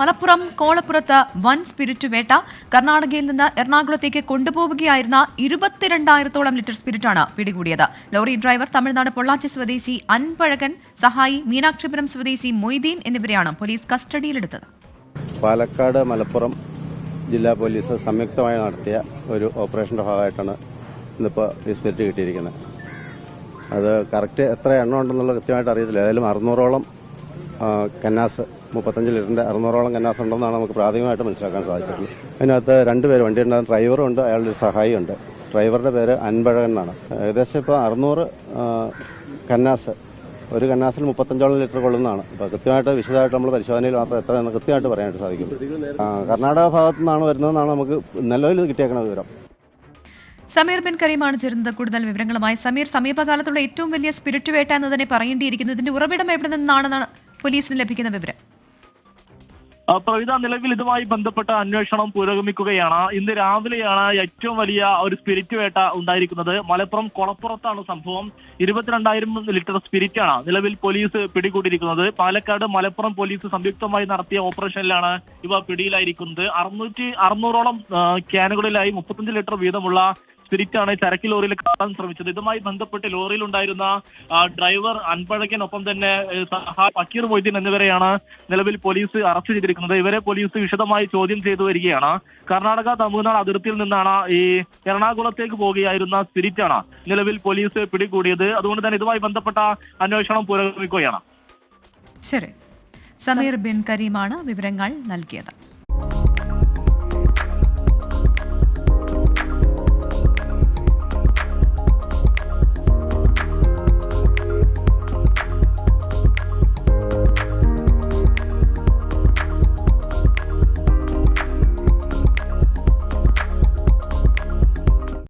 മലപ്പുറം കോളപ്പുറത്ത് വൻ സ്പിരിറ്റ് വേട്ട. കർണാടകയിൽ നിന്ന് എറണാകുളത്തേക്ക് കൊണ്ടുപോവുകയായിരുന്ന ഇരുപത്തിരണ്ടായിരത്തോളം ലിറ്റർ സ്പിരിറ്റാണ് പിടികൂടിയത്. ലോറി ഡ്രൈവർ തമിഴ്നാട് പൊള്ളാച്ചി സ്വദേശി അൻപഴകൻ സഹായി മീനാക്ഷിപുരം സ്വദേശി മൊയ്തീൻ എന്നിവരെയാണ് പോലീസ് കസ്റ്റഡിയിലെടുത്തത്. പാലക്കാട് മലപ്പുറം ജില്ലാ പോലീസ് സംയുക്തമായി നടത്തിയ ഒരു ഓപ്പറേഷന്റെ ഭാഗമായിട്ടാണ് ഇന്നിപ്പോൾ ഈ സ്പിരിറ്റ് കിട്ടിയിരിക്കുന്നത്. അത് കറക്റ്റ് എത്ര എണ്ണം ഉണ്ടെന്നുള്ളത് കൃത്യമായിട്ട് അറിയത്തില്ല. ഏതായാലും അറുന്നൂറോളം കന്നാസ് മുപ്പത്തഞ്ച് ലിറ്ററിന്റെ അറുന്നൂറോളം കന്നാസ് ഉണ്ടെന്നാണ് നമുക്ക് പ്രാഥമികമായിട്ട് മനസ്സിലാക്കാൻ സാധിച്ചിട്ടുള്ളത് അതിനകത്ത് രണ്ടുപേര് വണ്ടി ഉണ്ടാകും ഡ്രൈവറും ഉണ്ട് അയാളുടെ ഒരു സഹായിയുണ്ട് ഡ്രൈവറുടെ പേര് അൻപഴകൻ എന്നാണ്. ഏകദേശം ഇപ്പോൾ അറുന്നൂറ് കന്നാസ് ഒരു കന്നാസിൽ മുപ്പത്തഞ്ചോളം ലിറ്റർ കൊള്ളുന്നതാണ്. അപ്പോൾ കൃത്യമായിട്ട് വിശദമായിട്ട് നമ്മൾ പരിശോധനയിൽ മാത്രം എത്ര എന്ന് കൃത്യമായിട്ട് പറയാനായിട്ട് സാധിക്കും. കർണാടക ഭാഗത്തു നിന്നാണ് വരുന്നതെന്നാണ് നമുക്ക് നിലവിൽ കിട്ടിയേക്കുന്ന വിവരം. സമീർ ബിൻ കരീമാണ് ചേരുന്നത്. കൂടുതൽ വിവരങ്ങളുമായി സമീർ സമീപകാലത്തുള്ള ഏറ്റവും വലിയ സ്പിരിറ്റ് വേട്ട എന്ന് തന്നെ പറയേണ്ടിയിരിക്കുന്നു. ഇതിന്റെ ഉറവിടം എവിടെ നിന്നാണെന്നാണ് പോലീസിന് ലഭിക്കുന്ന വിവരം. ആ, പ്രവിധ നിലവിൽ ഇതുമായി ബന്ധപ്പെട്ട അന്വേഷണം പുരോഗമിക്കുകയാണ്. ഇന്ന് രാവിലെയാണ് ഏറ്റവും വലിയ ഒരു സ്പിരിറ്റ് വേട്ട ഉണ്ടായിരിക്കുന്നത്. മലപ്പുറം കൊളപ്പുറത്താണ് സംഭവം. ഇരുപത്തിരണ്ടായിരം ലിറ്റർ സ്പിരിറ്റാണ് നിലവിൽ പോലീസ് പിടികൂടിയിരിക്കുന്നത്. പാലക്കാട് മലപ്പുറം പോലീസ് സംയുക്തമായി നടത്തിയ ഓപ്പറേഷനിലാണ് ഇവ പിടിയിലായിരിക്കുന്നത്. അറുന്നൂറ്റി അറുന്നൂറോളം ക്യാനുകളിലായി മുപ്പത്തഞ്ച് ലിറ്റർ വീതമുള്ള സ്പിരിറ്റാണ് ചരക്ക് ലോറിയിൽ കടത്താൻ ശ്രമിച്ചത്. ഇതുമായി ബന്ധപ്പെട്ട് ലോറിയിൽ ഉണ്ടായിരുന്ന ഡ്രൈവർ അൻപഴകൻ ഒപ്പം തന്നെ ഫക്കീർ മൊയ്തീൻ എന്നിവരെയാണ് നിലവിൽ പോലീസ് അറസ്റ്റ് ചെയ്തിരിക്കുന്നത്. ഇവരെ പോലീസ് വിശദമായി ചോദ്യം ചെയ്തു വരികയാണ്. കർണാടക തമിഴ്നാട് അതിർത്തിയിൽ നിന്നാണ് ഈ എറണാകുളത്തേക്ക് പോകുകയായിരുന്ന സ്പിരിറ്റാണ് നിലവിൽ പോലീസ് പിടികൂടിയത്. അതുകൊണ്ട് തന്നെ ഇതുമായി ബന്ധപ്പെട്ട അന്വേഷണം പുരോഗമിക്കുകയാണ്. ശരി. സമീർ ബിൻ കരീമാണ് വിവരങ്ങൾ നൽകിയത്.